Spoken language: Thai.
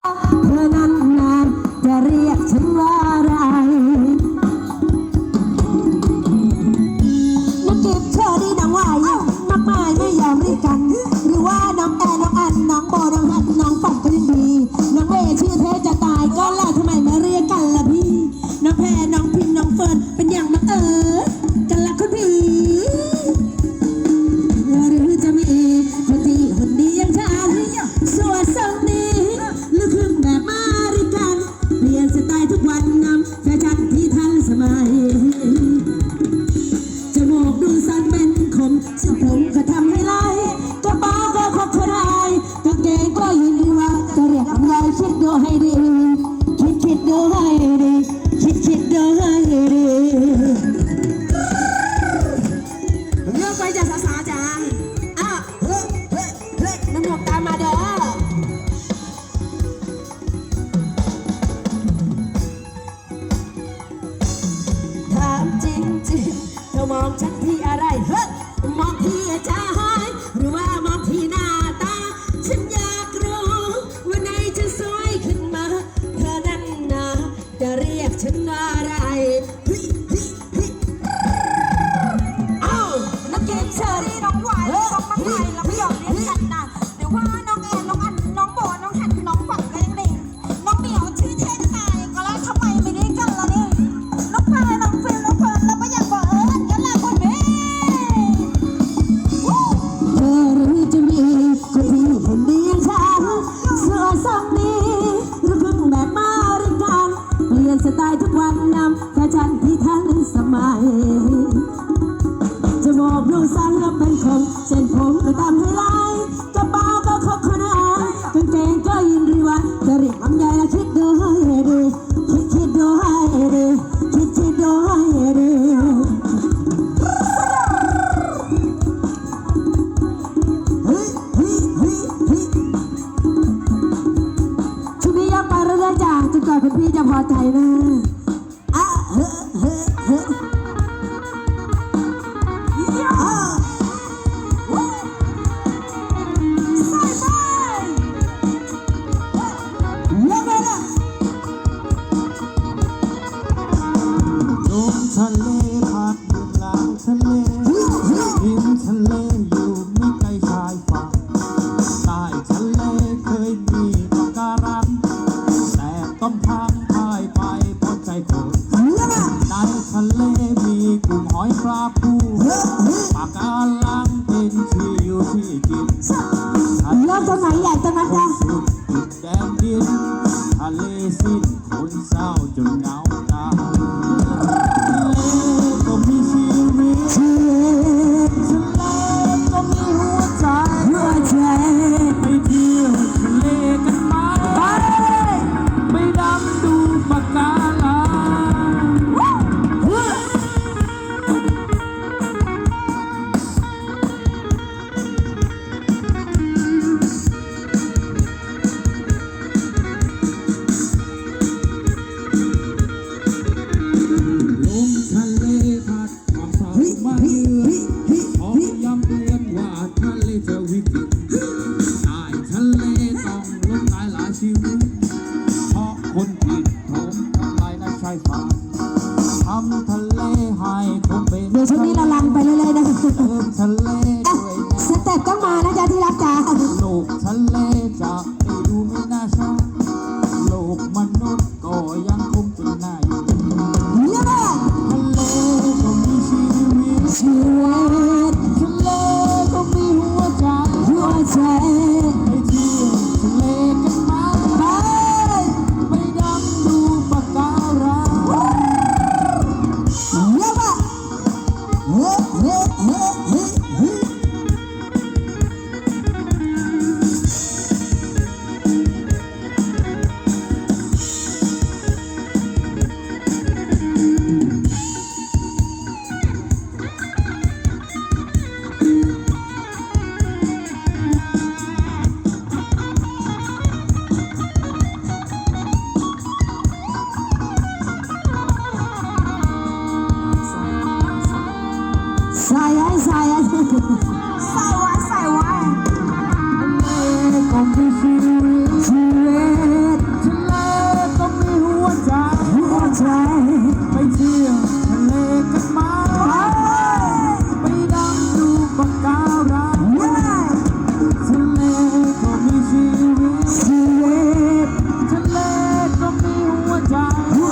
เพรานั้นนามเรียกฉันวาอนักเก็บเชอรี่น้งวายมากมายไม่ยอมเรียกกัน หรือว่าน้องแอนน้องอันน้องโบน้องฮัน้องปัดก็ยังดี น้องเลชื่อจะตายก็แล้วทำไมไม่เรียกกันละพี่ น้องแพรน้องพิมน้องเฟิร์ป็น small town. ngajarin ะเลมีกลุ่มหอยปลาปูปากาลังเป็นที่อยู่ที่กินเริ่มตรงไหนใหญ่ตรงนั้จ้ะแดนดินทะเลสิ้นคนเศร้าจนเหงาำทะเลให้คงเปเดี๋ยวช่วงนี้เราลังไปเรื่อยๆนะเทะเลอะด้วยสเต็ปต้องมานะจ๊ะที่รักจ๋า ลูกทะเลจะ Saya.